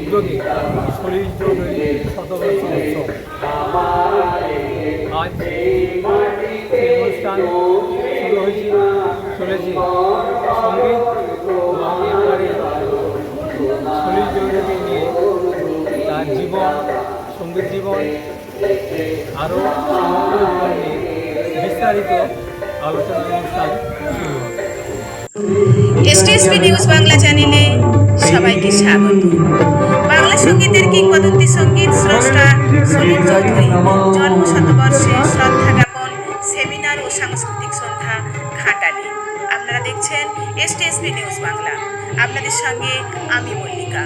উদ্যোগে শরীর জরুরি শতবর্ষ উৎসব আজ অনুষ্ঠান শুরু হয়েছে চলেছে সংগীত শরীর জরুরিকে নিয়ে তার জীবন সংগীত বিস্তারিত আলোচনা অনুষ্ঠান নিউজ বাংলা চ্যানেলে সবাইকে স্বাগত। বাংলা সঙ্গীতের কিংবদন্তি সংগীত স্রষ্টা সলিল চৌধুরী। জন্ম শতবর্ষে শ্রদ্ধা জ্ঞাপন, সেমিনার ও সাংস্কৃতিক সন্ধ্যা ঘাটালে। আপনারা দেখছেন এসটিএসপি নিউজ বাংলা। আপনাদের সঙ্গে আমি মল্লিকা।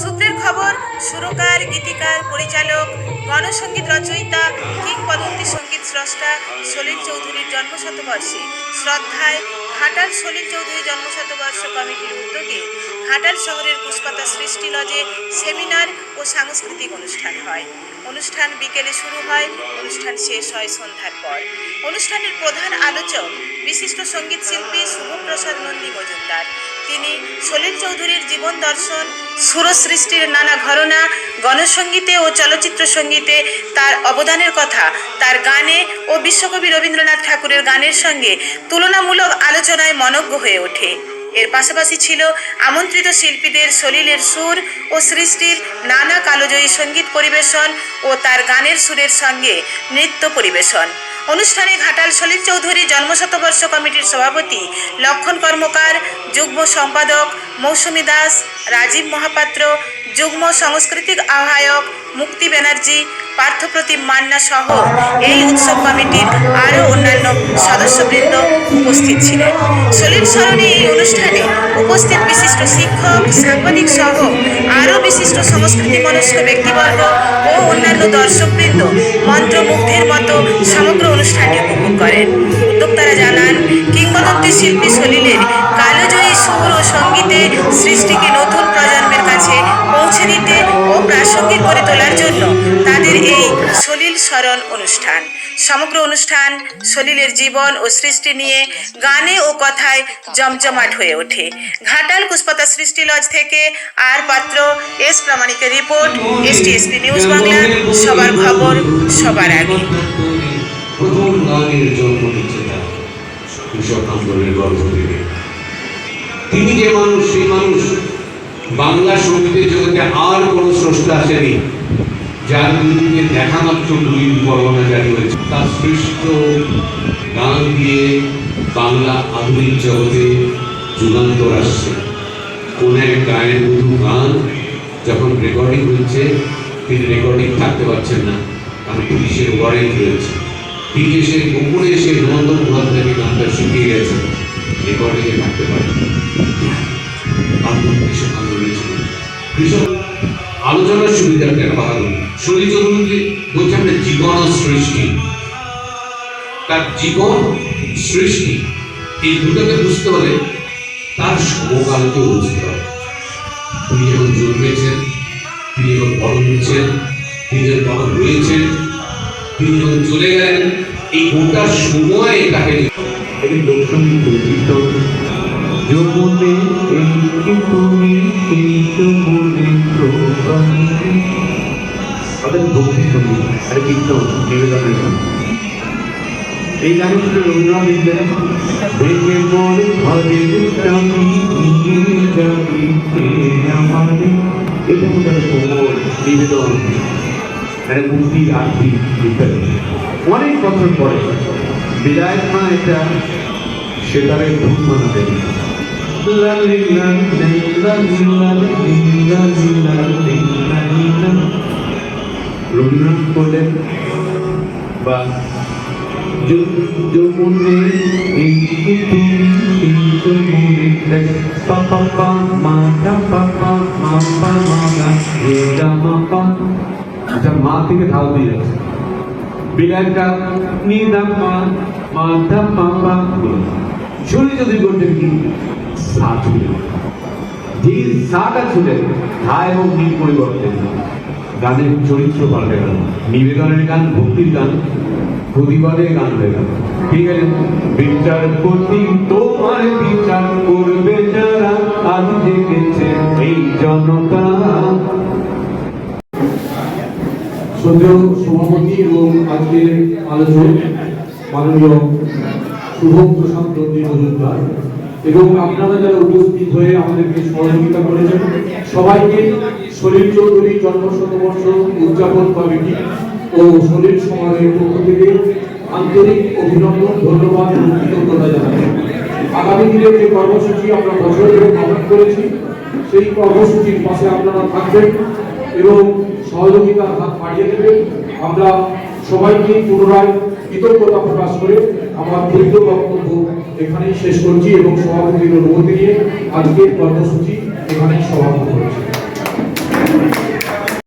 সূত্রের খবর, সুরকার, গীতিকার, পরিচালক, গণসঙ্গীত রচয়িতা, কিংবদন্তি স্রষ্টা সলিল চৌধুরীর জন্মশতবর্ষে শ্রদ্ধায় ঘাটাল সলিল চৌধুরী জন্মশতবর্ষ কমিটির উদ্যোগে ঘাটাল শহরের পুষ্পাতা সৃষ্টি লজে সেমিনার ও সাংস্কৃতিক অনুষ্ঠান হয়। অনুষ্ঠান বিকেলে শুরু হয়, অনুষ্ঠান শেষ হয় সন্ধ্যার পর। অনুষ্ঠানের প্রধান আলোচক বিশিষ্ট সংগীত শিল্পী শুভপ্রসাদ নন্দী মজুমদার। তিনি সলিল চৌধুরীর জীবন দর্শন সুর সৃষ্টির নানা ঘরনা গণসঙ্গীতে ও চলচ্চিত্র সঙ্গীতে তার অবদানের কথা, তার গানে ও বিশ্বকবি রবীন্দ্রনাথ ঠাকুরের গানের সঙ্গে তুলনামূলক আলোচনায় মনজ্ঞ হয়ে ওঠে। এর পাশাপাশি ছিল আমন্ত্রিত শিল্পীদের সলিলের সুর ও সৃষ্টির নানা কালোজয়ী সংগীত পরিবেশন ও তার গানের সুরের সঙ্গে নৃত্য পরিবেশন। অনুষ্ঠানে ঘাটাল সলিল চৌধুরী জন্মশতবর্ষ কমিটির সভাপতি, লক্ষণ কর্মকার, যুগ্ম সম্পাদক মৌসুমী দাস, রাজীব মহাপাত্র, যুগ্ম সাংস্কৃতিক আহ্বায়ক মুক্তি ব্যানার্জি, পার্থপ্রতিম মান্না সহ এই উৎসব কমিটির আরও অন্যান্য সদস্যবৃন্দ উপস্থিত ছিলেন। সলিল স্মরণে এই অনুষ্ঠানে উপস্থিত বিশিষ্ট শিক্ষক, সাংবাদিক সহ আরও বিশিষ্ট সংস্কৃতি মনস্ক ব্যক্তিবর্গ অন্যান্য দর্শকবৃন্দ মন্ত্রমুগ্ধের মতো সমগ্র অনুষ্ঠানটি উপভোগ করেন। উদ্যোক্তারা জানান, কিংবদন্তি শিল্পী সলিলের কালোজয়ী সুর ও সঙ্গীতে সৃষ্টিকে নতুন প্রজন্মের কাছে পৌঁছে দিতে ও প্রাসঙ্গিক করে তোলার জন্য তাদের এই সলিল স্মরণ অনুষ্ঠান। সমগ্র অনুষ্ঠান সলিলের জীবন ও সৃষ্টি নিয়ে গানে ও কথায় জমজমাট হয়ে ওঠে। ঘাটাল পুষ্পতা সৃষ্টি লজ থেকে আর পাত্র এস প্রামাণিকের রিপোর্ট এসটিএসপি নিউজ বাংলা সবার খবর সবার আগে। প্রথম গানের জন্ম দিচ্ছে কৃষক আন্দোলনের গর্ভ থেকে তিনি যে মানুষ সেই মানুষ বাংলা সঙ্গীতের জগতে আর কোনো স্রষ্টা আসেনি। যার বিরুদ্ধে দেখা মাত্র দুই পরগনা জারি হয়েছে। তার সৃষ্ট গান দিয়ে বাংলা আধুনিক জগতে যুগান্তর আসছে। কোন এক গায়ের মধু গান যখন রেকর্ডিং হচ্ছে তিনি রেকর্ডিং থাকতে পারছেন না। কারণ পুলিশের ওয়ারেন্ট রয়েছে। তিনি এসে গোপনে এসে নন্দন মুখোপাধ্যায়কে গানটা শিখিয়ে গেছে। রেকর্ডিংয়ে থাকতে পারে আন্দোলন কৃষক আন্দোলনে ছিল কৃষক আলোচনার সুবিধাটা ভালো শরীর চৌধুরী বলছে আমরা জীবন ও সৃষ্টি। তার জীবন সৃষ্টি, এই দুটোকে বুঝতে হলে তার সমকালকে বুঝতে হবে। তিনি যখন জন্মেছেন, তিনি যখন বড় হয়েছেন, তিনি যখন বড় রয়েছেন তিনি যখন চলে গেলেন, এই গোটা সময় তাকে এই লোকসঙ্গীত কীর্তন যমুনে এই তুমি এই যমুনে প্রবাহিনী অর্থাৎ ভক্তি সংগীত আর কীর্তন নিবেদনের এই গানে ছিল রবীন্দ্রনাথ লিখলেন আমারে এটা কোমল নিবেদন। একটা মুক্তি আরতি ইত্যাদি। অনেক বছর পরে বিদায় মা এটা সেতারের লালি লালি যমুনে এই তুমি পা পা পা, মা পা পা, মা পা, মা দা মা, পা। আচ্ছা মা থেকে ঢাল দিয়ে যাচ্ছে। বিলাইটা নিদাম্মা মাধা পাপা ছুরি যদি করতেন কি সা ছুলে যে সাটা ছুলেন ধা এবং নি পরিবর্তন গানের চরিত্র পাল্টে গেল। নিবেদনের গান, ভক্তির গান। প্রতিবাদের গান হয়ে ঠিক আছে? বিচারপতি তোমার বিচার করবে যারা আজ জেগেছে এই জনতা। সভাপতি এবং আজকের আলোচক মাননীয় নন্দী মজুমদার এবং আপনারা যারা উপস্থিত হয়ে আমাদেরকে সহযোগিতা করেছেন, সবাইকে সলিল চৌধুরী জন্ম শতবর্ষ উদযাপন কমিটি ও শরীর সমাজের পক্ষ থেকে আন্তরিক অভিনন্দন, ধন্যবাদ, এবং কৃতজ্ঞতা জানাই। আগামী দিনের যে কর্মসূচি আমরা বছর পালন করেছি, সেই কর্মসূচির পাশে আপনারা থাকবেন এবং সহযোগিতার হাত বাড়িয়ে দেবেন। আমরা সবাইকে পুনরায় কৃতজ্ঞতা প্রকাশ করে আমার দীর্ঘ বক্তব্য এখানেই শেষ করছি এবং সভাপতির অনুমতি নিয়ে আজকের কর্মসূচি এখানেই সমাপ্ত করছি।